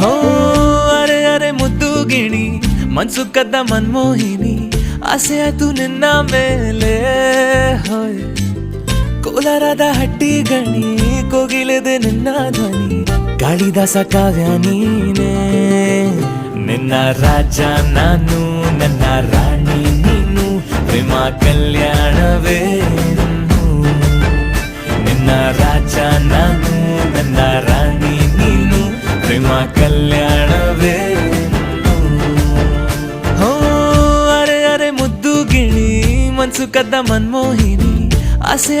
ಹೋ, ಅರೆ ಅರೆ, ಮುದ್ದು ಗಿಣಿ ಮನ್ಸು ಕದ್ದ ಮನ್ಮೋಹಿನಿ, ಆಸೆ ಆತು ನಿನ್ನ ಮೇಲೆ, ಹೋಯ್. ಕೋಲಾರದ ಹಟ್ಟಿ ಗಣಿ, ಕೋಗಿಲೆದೆ ನಿನ್ನ ಧ್ವನಿ, ಗಾಳಿದಾಸ ಕಾವ್ಯ ನೀನೆ. ನಿನ್ನ ರಾಜ ನಾನು, ನನ್ನ ರಾಣಿ ನೀನು, ಪ್ರೇಮ ಕಲ್ಯಾಣವೇ ಪ್ರೇಮ ಕಲ್ಯಾಣವೇ ಹೋ ಅರೆ ಅರೆ ಮುದ್ದು ಗಿಣಿ ಮನ್ಸು ಕದ್ದ ಮನ್ಮೋಹಿನಿ ಆಸೆ